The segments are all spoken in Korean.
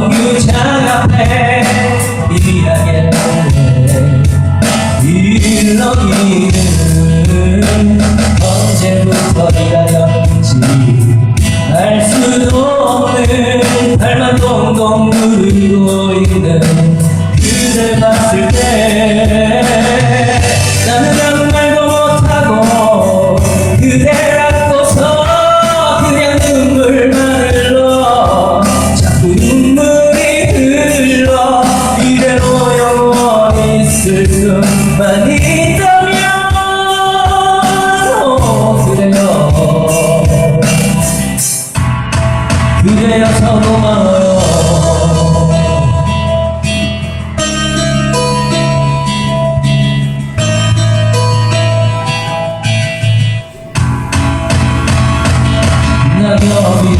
정류장 앞에 일하겠는데 일러기는 언제부터이라였지 알 수도 없는 발만 동동 구르고 있는 그래야참 고마워요 나 여기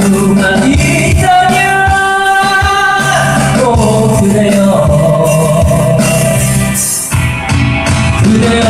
수만 있다면 꼭 그대여. 그대여.